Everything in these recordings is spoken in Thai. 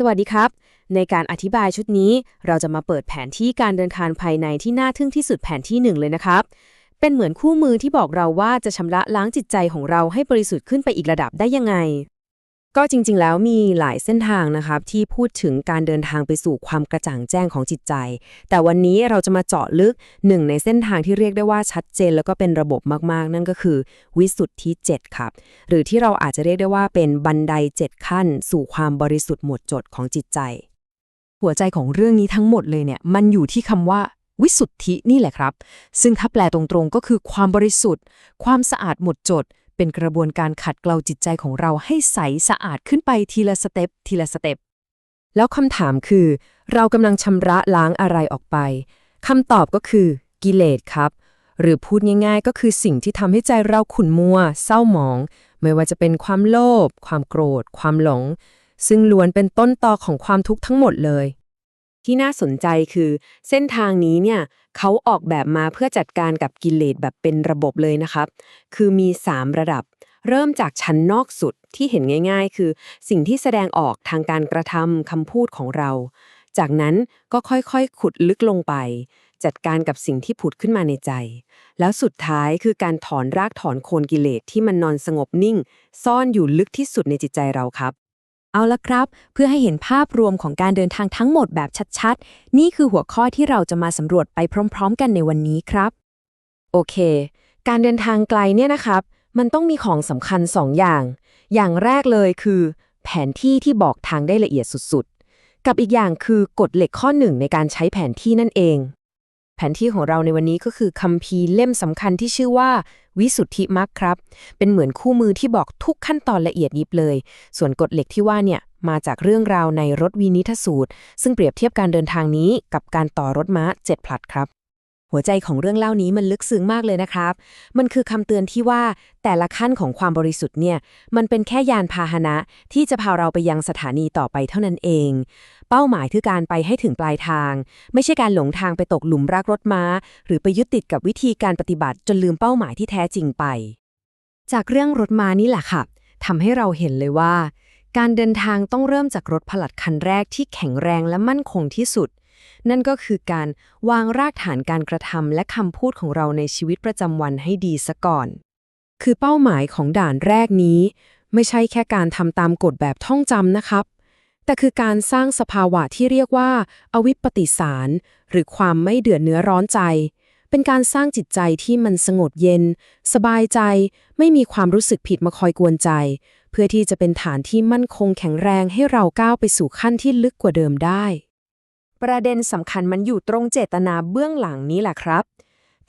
สวัสดีครับ ในการอธิบายชุดนี้ เราจะมาเปิดแผนที่การเดินทางภายในที่น่าทึ่งที่สุดแผนที่หนึ่งเลยนะครับ เป็นเหมือนคู่มือที่บอกเราว่าจะชำระล้างจิตใจของเราให้บริสุทธิ์ขึ้นไปอีกระดับได้ยังไง ก็จริง ๆ แล้วมีหลายเส้นทางนะครับ ที่พูดถึงการเดินทางไปสู่ความกระจ่างแจ้งของจิตใจ แต่วันนี้เราจะมาเจาะลึกหนึ่งในเส้นทางที่เรียกได้ว่าชัดเจน แล้วก็เป็นระบบมากๆ นั่นก็คือวิสุทธิ7ครับ หรือที่เราอาจจะเรียกได้ว่าเป็นบันได 7 ขั้น สู่ความบริสุทธิ์หมดจดของจิตใจ หัวใจของเรื่องนี้ทั้งหมดเลยเนี่ยมันอยู่ที่คำว่าวิสุทธินี่แหละครับ ซึ่งถ้าแปลตรงๆก็คือความบริสุทธิ์ ความสะอาดหมดจด เป็นกระบวนการขัดเกลาจิตใจของเราให้ใสสะอาดขึ้นไปทีละสเต็ปทีละสเต็ปแล้วคำถามคือ เรากำลังชำระล้างอะไรออกไปคำตอบก็คือ กิเลสครับ หรือพูดง่ายๆ ก็คือสิ่งที่ทำให้ใจเราขุ่นมัว เศร้าหมอง ไม่ว่าจะเป็นความโลภความโกรธ ความหลง ซึ่งล้วนเป็นต้นตอของความทุกข์ทั้งหมดเลย ที่น่าสนใจคือ เส้นทางนี้เนี่ยเขาออกแบบมาเพื่อจัดการกับกิเลสแบบเป็นระบบเลยนะครับ คือมี 3 ระดับ เริ่มจากชั้นนอกสุดที่เห็นง่าย ๆ คือ สิ่งที่แสดงออกทางการกระทำคำพูดของเรา จากนั้นก็ค่อยๆ ขุดลึกลงไป จัดการกับสิ่งที่ผุดขึ้นมาในใจ แล้วสุดท้ายคือการถอนรากถอนโคนกิเลสที่มันนอนสงบนิ่ง ซ่อนอยู่ลึกที่สุดในจิตใจเราครับ เอาละครับ เพื่อให้เห็นภาพรวมของการเดินทางทั้งหมดแบบชัดๆ นี่คือหัวข้อที่เราจะมาสำรวจไปพร้อม ๆ กันในวันนี้ครับ โอเค การเดินทางไกลเนี่ยนะครับ มันต้องมีของสำคัญ2อย่าง อย่างแรกเลยคือ แผนที่ที่บอกทางได้ละเอียดสุดๆ กับอีกอย่างคือกฎเหล็กข้อหนึ่งในการใช้แผนที่นั่นเอง แผนที่ของเราในวันนี้ก็คือคัมภีร์เล่มสำคัญที่ชื่อว่า วิสุทธิมรรคครับ เป็นเหมือนคู่มือที่บอกทุกขั้นตอนละเอียดยิบเลย ส่วนกฎเหล็กที่ว่าเนี่ยมาจากเรื่องราวในรถวินิทสูตร ซึ่งเปรียบเทียบการเดินทางนี้กับการต่อรถม้าเจ็ดผลัดครับ หัวใจของเรื่องเล่านี้มันลึกซึ้งมากเลยนะครับ มันคือคำเตือนที่ว่าแต่ละขั้นของความบริสุทธิ์เนี่ย มันเป็นแค่ยานพาหนะที่จะพาเราไปยังสถานีต่อไปเท่านั้นเอง เป้าหมายคือการไปให้ถึงปลายทาง ไม่ใช่การหลงทางไปตกหลุมรักรถม้า หรือไปยึดติดกับวิธีการปฏิบัติจนลืมเป้าหมายที่แท้จริงไป จากเรื่องรถม้านี่แหละค่ะทำให้เราเห็นเลยว่า การเดินทางต้องเริ่มจากรถผลัดคันแรกที่แข็งแรงและมั่นคงที่สุด นั่นก็คือการวางรากฐานการกระทำและคำพูดของเราในชีวิตประจำวันให้ดีซะก่อน คือเป้าหมายของด่านแรกนี้ ไม่ใช่แค่การทำตามกฎแบบท่องจำนะครับ แต่คือการสร้างสภาวะที่เรียกว่า อวิปปิสาร หรือความไม่เดือดเนื้อร้อนใจ เป็นการสร้างจิตใจที่มันสงบเย็น สบายใจ ไม่มีความรู้สึกผิดมาคอยกวนใจ เพื่อที่จะเป็นฐานที่มั่นคงแข็งแรงให้เราก้าวไปสู่ขั้นที่ลึกกว่าเดิมได้ ประเด็นสำคัญมันอยู่ตรงเจตนาเบื้องหลังนี้แหละครับ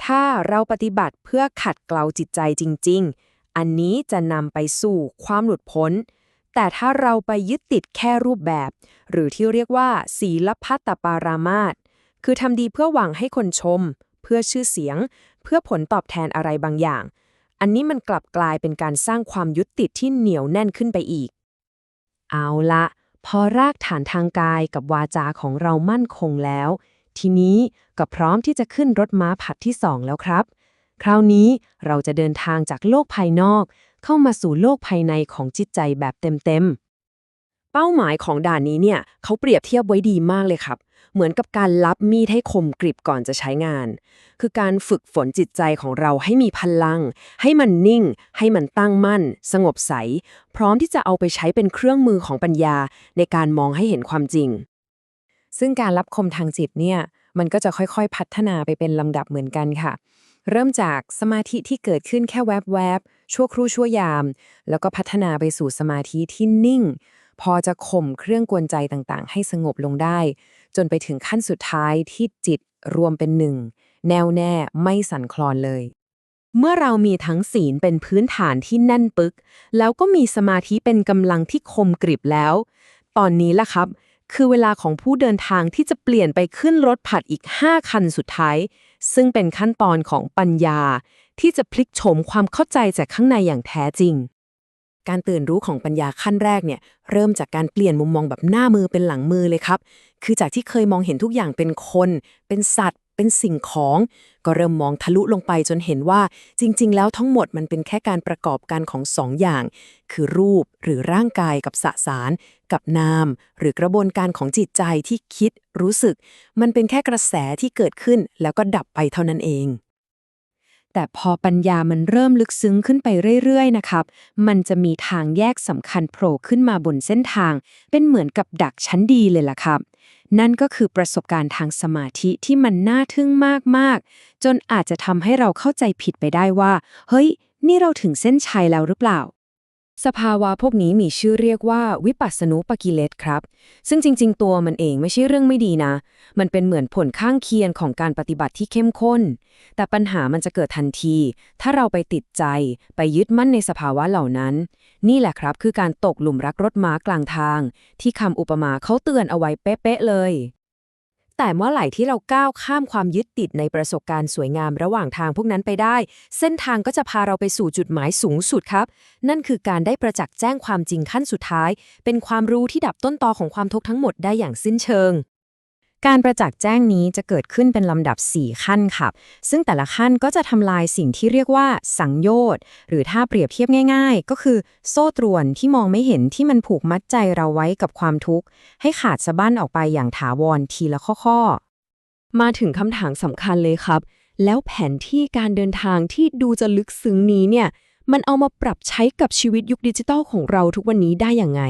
ถ้าเราปฏิบัติเพื่อขัดเกลาจิตใจจริง ๆ อันนี้จะนำไปสู่ความหลุดพ้น แต่ถ้าเราไปยึดติดแค่รูปแบบ หรือที่เรียกว่า ศีลพัตตปารามาสคือทำดีเพื่อหวังให้คนชม เพื่อชื่อเสียง เพื่อผลตอบแทนอะไรบางอย่าง อันนี้มันกลับกลายเป็นการสร้างความยึดติดที่เหนียวแน่นขึ้นไปอีก เอาละ พอรากฐานทางกายกับวาจาของเรามั่นคงแล้ว ทีนี้ก็พร้อมที่จะขึ้นรถม้าผัดที่สองแล้วครับ คราวนี้เราจะเดินทางจากโลกภายนอก เข้ามาสู่โลกภายในของจิตใจแบบเต็มๆเป้าหมายของด่านนี้เนี่ยเขาเปรียบเทียบไว้ดีมากเลยครับ เหมือนกับการรับมีดให้คมกริบก่อนจะใช้งาน คือการฝึกฝนจิตใจของเราให้มีพลัง ให้มันนิ่ง ให้มันตั้งมั่น สงบใส พร้อมที่จะเอาไปใช้เป็นเครื่องมือของปัญญาในการมองให้เห็นความจริง ซึ่งการรับคมทางจิตเนี่ยมันก็จะค่อยๆ พัฒนาไปเป็นลำดับเหมือนกันค่ะ เริ่มจากสมาธิที่เกิดขึ้นแค่แวบๆ ชั่วครู่ชั่วยาม แล้วก็พัฒนาไปสู่สมาธิที่นิ่ง พอจะข่มเครื่องกวนใจต่างๆ ให้สงบลงได้ จนไปถึงขั้นสุดท้ายที่จิตรวมเป็นหนึ่ง แน่วแน่ไม่สั่นคลอนเลย เมื่อเรามีทั้งศีลเป็นพื้นฐานที่แน่นปึก แล้วก็มีสมาธิเป็นกำลังที่คมกริบแล้ว ตอนนี้ล่ะครับ คือเวลาของผู้เดินทางที่จะเปลี่ยนไปขึ้นรถผัดอีก 5 คันสุดท้าย ซึ่งเป็นขั้นตอนของปัญญา ที่จะพลิกโฉมความเข้าใจจากข้างในอย่างแท้จริง การตื่นรู้ของปัญญาขั้นแรกเนี่ยเริ่มจากการเปลี่ยนมุมมองแบบหน้ามือเป็นหลังมือเลยครับ คือจากที่เคยมองเห็นทุกอย่างเป็นคน เป็นสัตว์ เป็นสิ่งของ ก็เริ่มมองทะลุลงไปจนเห็นว่า จริง ๆ แล้วทั้งหมดมันเป็นแค่การประกอบกันของสองอย่าง คือรูปหรือร่างกายกับสสาร กับนาม หรือกระบวนการของจิตใจที่คิด รู้สึก มันเป็นแค่กระแสที่เกิดขึ้นแล้วก็ดับไปเท่านั้นเอง แต่พอปัญญามันเริ่มลึกซึ้งขึ้นไปเรื่อยๆ นะครับ มันจะมีทางแยกสำคัญโผล่ขึ้นมาบนเส้นทาง เป็นเหมือนกับดักชั้นดีเลยล่ะครับ นั่นก็คือประสบการณ์ทางสมาธิที่มันน่าทึ่งมากๆ จนอาจจะทำให้เราเข้าใจผิดไปได้ว่า เฮ้ย นี่เราถึงเส้นชัยแล้วหรือเปล่า สภาวะพวกนี้มีชื่อเรียกว่าวิปัสสนุปกิเลสครับ ซึ่งจริง ๆ ตัวมันเองไม่ใช่เรื่องไม่ดีนะ มันเป็นเหมือนผลข้างเคียงของการปฏิบัติที่เข้มข้น แต่ปัญหามันจะเกิดทันที ถ้าเราไปติดใจ ไปยึดมั่นในสภาวะเหล่านั้น นี่แหละครับคือการตกหลุมรักรถม้ากลางทาง ที่คำอุปมาเขาเตือนเอาไว้เป๊ะๆเลย แต่เมื่อไหร่ที่เราก้าวข้ามความยึดติดในประสบการณ์สวยงามระหว่างทางพวกนั้นไปได้ เส้นทางก็จะพาเราไปสู่จุดหมายสูงสุดครับ นั่นคือการได้ประจักษ์แจ้งความจริงขั้นสุดท้าย เป็นความรู้ที่ดับต้นตอของความทุกข์ทั้งหมดได้อย่างสิ้นเชิง การประจักษ์แจ้งนี้จะเกิดขึ้นเป็นลำดับ 4 ขั้นครับซึ่งแต่ละขั้นก็จะทำลายสิ่งที่เรียกว่าสังโยชน์หรือถ้าเปรียบเทียบง่าย ๆ ก็คือโซ่ตรวนที่มองไม่เห็นที่มันผูกมัดใจเราไว้กับความทุกข์ ให้ขาดสะบั้นออกไปอย่างถาวรทีละข้อๆ มาถึงคำถามสำคัญเลยครับ แล้วแผนที่การเดินทางที่ดูจะลึกซึ้งนี้เนี่ยมันเอามาปรับใช้กับชีวิตยุคดิจิทัลของเราทุกวันนี้ได้อย่างไง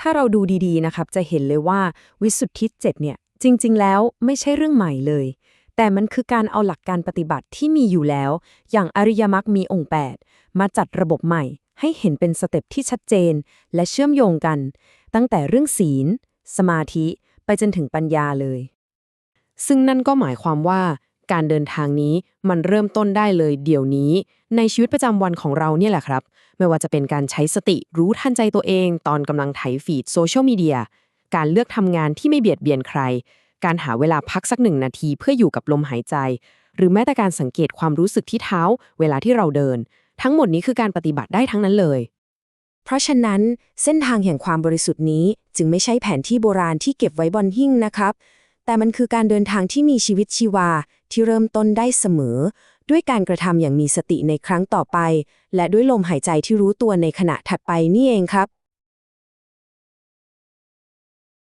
ถ้าเราดูดีๆ นะครับ จะเห็นเลยว่าวิสุทธิเจ็ดเนี่ย จริงๆ แล้วไม่ใช่เรื่องใหม่เลย แต่มันคือการเอาหลักการปฏิบัติที่มีอยู่แล้ว อย่างอริยมรรคมีองค์ 8 มาจัดระบบใหม่ ให้เห็นเป็นสเต็ปที่ชัดเจน และเชื่อมโยงกัน ตั้งแต่เรื่องศีล สมาธิ ไปจนถึงปัญญาเลย ซึ่งนั่นก็หมายความว่าการเดินทางนี้มันเริ่มต้นได้เลยเดี๋ยวนี้ ในชีวิตประจำวันของเราเนี่ยแหละครับ ไม่ว่าจะเป็นการใช้สติรู้ทันใจตัวเอง ตอนกำลังไถฟีดโซเชียลมีเดีย การเลือกทำงานที่ไม่เบียดเบียนใคร การหาเวลาพักสักหนึ่งนาทีเพื่ออยู่กับลมหายใจ หรือแม้แต่การสังเกตความรู้สึกที่เท้า เวลาที่เราเดิน ทั้งหมดนี้คือการปฏิบัติได้ทั้งนั้นเลย เพราะฉะนั้นเส้นทางแห่งความบริสุทธิ์นี้จึงไม่ใช่แผนที่โบราณที่เก็บไว้บนหิ้งนะครับ แต่มันคือการเดินทางที่มีชีวิตชีวาที่เริ่มต้นได้เสมอ ด้วยการกระทำอย่างมีสติในครั้งต่อไป และด้วยลมหายใจที่รู้ตัวในขณะถัดไปนี่เองครับ